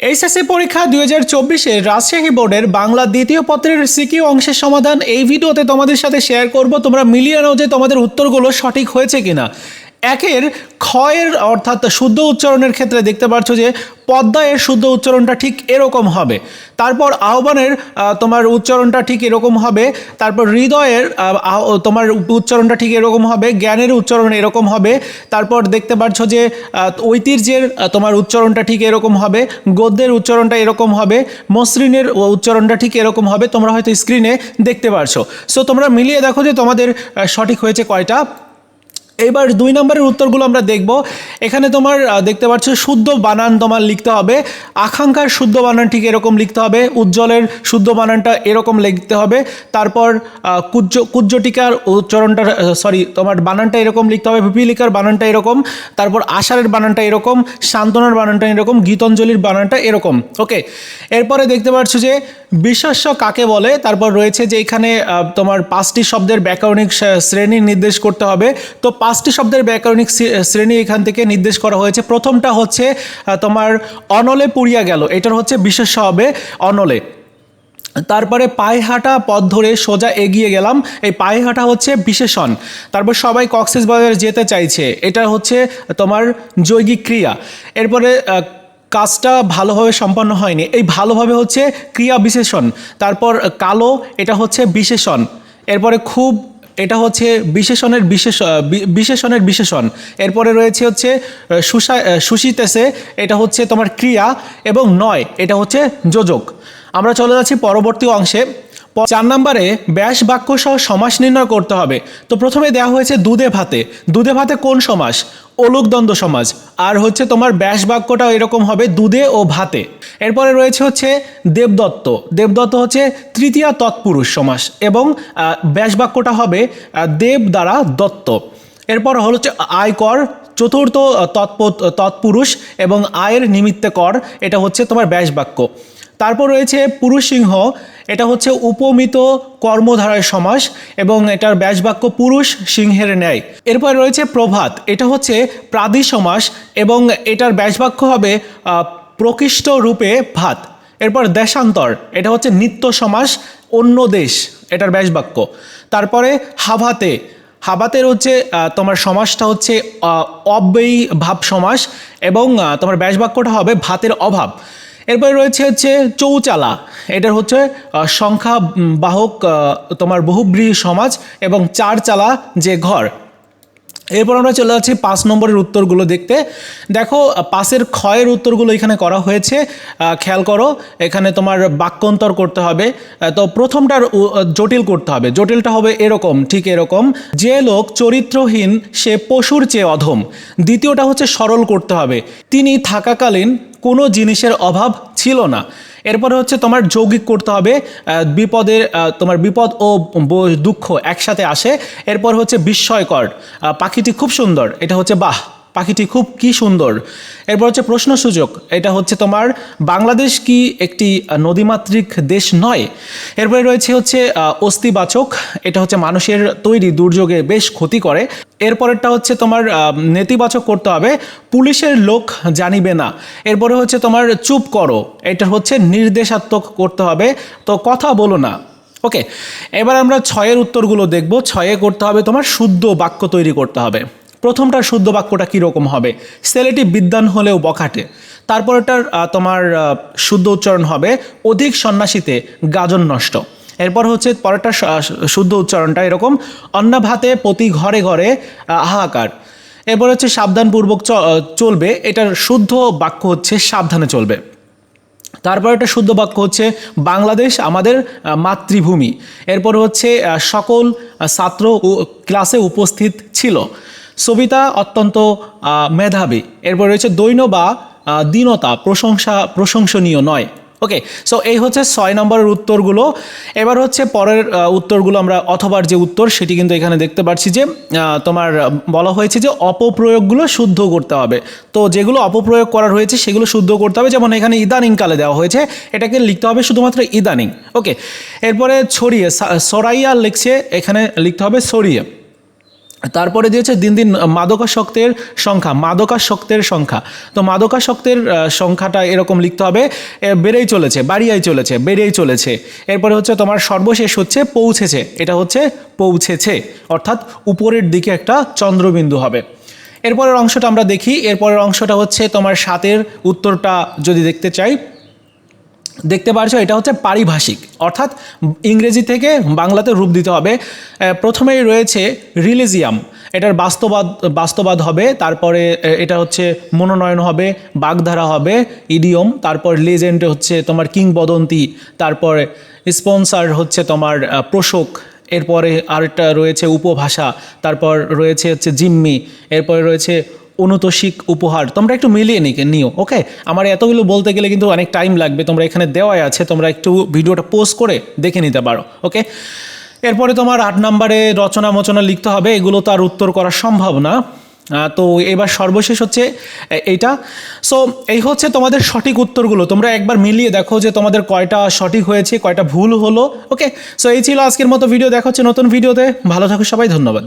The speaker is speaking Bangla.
এইচএসসি পরীক্ষা দুই হাজার চব্বিশে রাজশাহী বোর্ডের বাংলা দ্বিতীয় পত্রের সিকিউ অংশের সমাধান এই ভিডিওতে তোমাদের সাথে শেয়ার করব। তোমরা মিলিয়ে নাও যে তোমাদের উত্তরগুলো সঠিক হয়েছে কিনা। একের ক্ষয়ের অর্থাৎ শুদ্ধ উচ্চারণের ক্ষেত্রে দেখতে পাচ্ছ যে পদ্মা এর শুদ্ধ উচ্চারণটা ঠিক এরকম হবে। তারপর আহ্বানের তোমার উচ্চারণটা ঠিক এরকম হবে। তারপর হৃদয়ের তোমার উচ্চারণটা ঠিক এরকম হবে। জ্ঞানের উচ্চারণ এরকম হবে। তারপর দেখতে পাচ্ছ যে ঐতিহ্যের তোমার উচ্চারণটা ঠিক এরকম হবে। গদ্যের উচ্চারণটা এরকম হবে। মসৃণের উচ্চারণটা ঠিক এরকম হবে। তোমরা হয়তো স্ক্রিনে দেখতে পারছ। সো তোমরা মিলিয়ে দেখো যে তোমাদের সঠিক হয়েছে কয়টা? এবার দুই নম্বরের উত্তরগুলো আমরা দেখব। এখানে তোমার দেখতে পাচ্ছ শুদ্ধ বানান তোমার লিখতে হবে। আকাঙ্ক্ষার শুদ্ধ বানান ঠিক এরকম লিখতে হবে। উজ্জ্বলের শুদ্ধ বানানটা এরকম লিখতে হবে। তারপর কুজ্জ, কুজ্জটিকার উচ্চারণটা সরি তোমার বানানটা এরকম লিখতে হবে। পিপিলিকার বানানটা এরকম। তারপর আষাঢ়ের বানানটা এরকম। সান্ত্বনার বানানটা এরকম। গীতাঞ্জলির বানানটা এরকম। ওকে এরপরে দেখতে পাচ্ছ যে বিশ্বাস্য কাকে বলে? তারপর রয়েছে যে এখানে তোমার পাঁচটি শব্দের ব্যাকরণিক শ্রেণি নির্দেশ করতে হবে। তো পাঁচটি শব্দের ব্যাকরণিক শ্রে- শ্রেণি এখান থেকে নির্দেশ করা হয়েছে। প্রথমটা হচ্ছে তোমার অনলে পুড়িয়া গেল। এটার হচ্ছে বিশেষ হবে অনলে। তারপরে পায়ে হাঁটা পথ ধরে সোজা এগিয়ে গেলাম। এই পায়ে হাঁটা হচ্ছে বিশেষণ। তারপর সবাই কক্সেস বাজার যেতে চাইছে। এটা হচ্ছে তোমার জৈগিক ক্রিয়া। এরপরে কাজটা ভালোভাবে সম্পন্ন হয়নি। এই ভালোভাবে হচ্ছে ক্রিয়া বিশেষণ। তারপর, কালো, এটা হচ্ছে বিশেষণ। এরপরে খুব এটা হচ্ছে বিশেষণের বিশেষ বিশেষণের বিশেষণ। এরপরে রয়েছে হচ্ছে সুসা আহ, এটা হচ্ছে তোমার ক্রিয়া এবং নয় এটা হচ্ছে যোজক। আমরা চলে যাচ্ছি পরবর্তী অংশে। চার নম্বরে ব্যাস বাক্য সহ সমাস নির্ণয় করতে হবে। তো প্রথমে দেওয়া হয়েছে দুধে ভাতে। দুধে ভাতে কোন সমাস? অলুকদ্বন্দ্ব সমাজ। আর হচ্ছে তোমার ব্যাস বাক্যটা এরকম হবে, দুধে ও ভাতে। এরপরে রয়েছে হচ্ছে দেবদত্ত। দেবদত্ত হচ্ছে তৃতীয় তৎপুরুষ সমাস এবং ব্যাস বাক্যটা হবে দেব দ্বারা দত্ত। এরপর হল হচ্ছে আয়কর, চতুর্থ তৎপ- তৎপুরুষ এবং আয়ের নিমিত্তে কর, এটা হচ্ছে তোমার ব্যাস বাক্য। তারপর রয়েছে পুরুষ সিংহ এটা হচ্ছে উপমিত কর্মধারায় সমাস এবং এটার ব্যাস বাক্য পুরুষ সিংহের ন্যায়। এরপর রয়েছে প্রভাত। এটা হচ্ছে প্রাদি সমাস এবং এটার ব্যাস বাক্য হবে প্রকৃষ্ট রূপে ভাত। এরপর দেশান্তর। এটা হচ্ছে নিত্য সমাস, অন্য দেশ। এটার ব্যাস বাক্য তারপরে হাভাতে। হাবাতের হচ্ছে তোমার সমাসটা হচ্ছে অব্যয়ী ভাব সমাস এবং তোমার ব্যাস বাক্যটা হবে ভাতের অভাব। এরপরে রয়েছে হচ্ছে চৌচালা। এটার হচ্ছে সংখ্যা বাহক তোমার বহুব্রী সমাজ এবং চার চালা যে ঘর। এরপর আমরা চলে যাচ্ছি পাঁচ নম্বরের উত্তরগুলো দেখতে। দেখো পাশের ক্ষয়ের উত্তরগুলো এখানে করা হয়েছে। খেয়াল করো, এখানে তোমার বাক্যন্তর করতে হবে। তো প্রথমটার জটিল করতে হবে। জটিলটা হবে এরকম, ঠিক এরকম। যে লোক চরিত্রহীন, সে পশুর চেয়ে অধম। দ্বিতীয়টা হচ্ছে সরল করতে হবে। তিনি থাকাকালীন কোনো জিনিসের অভাব ছিল না। এরপরে হচ্ছে তোমার যৌগিক করতে হবে বিপদের তোমার বিপদ ও দুঃখ একসাথে আসে। এরপর হচ্ছে বিস্ময়কর পাখিটি খুব সুন্দর, এটা হচ্ছে বাহ। পাখিটি খুব কি সুন্দর। এরপর হচ্ছে প্রশ্নসূচক এটা হচ্ছে তোমার, বাংলাদেশ কি একটি নদীমাতৃক দেশ নয়? এরপরে রয়েছে হচ্ছে অস্থিবাচক। এটা হচ্ছে মানুষের তৈরি দুর্যোগে বেশ ক্ষতি করে। এরপরেরটা হচ্ছে তোমার নেতিবাচক করতে হবে। পুলিশের লোক জানিবে না। এরপরে হচ্ছে তোমার, চুপ করো। এটা হচ্ছে নির্দেশাত্মক করতে হবে। তো কথা বলো না। ওকে, এবার আমরা ছয়ের উত্তরগুলো দেখব। ছয়ে করতে হবে তোমার শুদ্ধ বাক্য তৈরি করতে হবে। প্রথমটার শুদ্ধ বাক্যটা কীরকম হবে? ছেলেটি বিদ্যান হলেও বখাটে। তারপরটার তোমার শুদ্ধ উচ্চারণ হবে, অধিক সন্ন্যাসীতে গাজন নষ্ট। এরপর হচ্ছে পরেরটা শুদ্ধ উচ্চারণটা এরকম, অন্নাভাতে প্রতি ঘরে ঘরে হাহাকার। এরপর হচ্ছে, সাবধানপূর্বক চলবে। এটার শুদ্ধ বাক্য হচ্ছে, সাবধানে চলবে। তারপর একটা শুদ্ধ বাক্য হচ্ছে, বাংলাদেশ আমাদের মাতৃভূমি। এরপর হচ্ছে সকল ছাত্র ক্লাসে উপস্থিত ছিল। সবিতা অত্যন্ত মেধাবী। এরপর রয়েছে দৈন্য বা দীনতা, প্রশংসা, প্রশংসনীয় নয়। ওকে সো এই হচ্ছে ছয় নম্বরের উত্তরগুলো। এবার হচ্ছে পরের উত্তরগুলো আমরা অথবার যে উত্তর, সেটি কিন্তু এখানে দেখতে পাচ্ছি যে তোমার বলা হয়েছে যে অপপ্রয়োগগুলো শুদ্ধ করতে হবে। তো যেগুলো অপপ্রয়োগ করার হয়েছে সেগুলো শুদ্ধ করতে হবে। যেমন এখানে ইদানিং কালে দেওয়া হয়েছে, এটাকে লিখতে হবে শুধুমাত্র ইদানিং। ওকে এরপরে ছড়িয়ে সরাইয়া লিখছে, এখানে লিখতে হবে সরিয়ে। তারপরে দিয়েছে দিন দিন মাদকাসক্তের সংখ্যা মাদকাসক্তের সংখ্যা। তো মাদকাসক্তের সংখ্যাটা এরকম লিখতে হবে বেড়েই চলেছে, বাড়িয়াই চলেছে, বেড়েই চলেছে। এরপরে হচ্ছে তোমার সর্বশেষ হচ্ছে, পৌঁছেছে। এটা হচ্ছে পৌঁছেছে, অর্থাৎ উপরের দিকে একটা চন্দ্রবিন্দু হবে। এরপরের অংশটা আমরা দেখি, এরপরের অংশটা হচ্ছে তোমার সাতের উত্তরটা যদি দেখতে চাই দেখতে পারছ, এটা হচ্ছে পারিভাষিক। অর্থাৎ ইংরেজি থেকে বাংলাতে রূপ দিতে হবে। প্রথমেই রয়েছে রিলিজিয়াম। এটার বাস্তবাদ বাস্তবাদ হবে, তারপরে এটা হচ্ছে মনোনয়ন হবে, বাগধারা হবে ইডিয়ম তারপর লেজেন্ড হচ্ছে তোমার কিংবদন্তি, তারপরে স্পন্সার হচ্ছে তোমার প্রশোক, এরপরে আরেকটা রয়েছে উপভাষা, তারপর রয়েছে হচ্ছে জিম্মি, এরপরে রয়েছে অনুতোষিক উপহার। তোমরা একটু মিলিয়ে নিকে, নিও ওকে আমার এতগুলো বলতে গেলে কিন্তু অনেক টাইম লাগবে। তোমরা এখানে দেওয়াই আছে, তোমরা একটু ভিডিওটা পোস্ট করে দেখে নিতে পারো ওকে এরপরে তোমার আট নম্বরে রচনা মচনা লিখতে হবে, এগুলো তো আর উত্তর করা সম্ভব না। তো এবার সর্বশেষ হচ্ছে এইটা। সো এই হচ্ছে তোমাদের সঠিক উত্তরগুলো। তোমরা একবার মিলিয়ে দেখো যে তোমাদের কয়টা সঠিক হয়েছে, কয়টা ভুল হলো ওকে সো এই ছিল আজকের মতো ভিডিও দেখা হচ্ছে নতুন ভিডিওতে ভালো থাকো সবাই, ধন্যবাদ।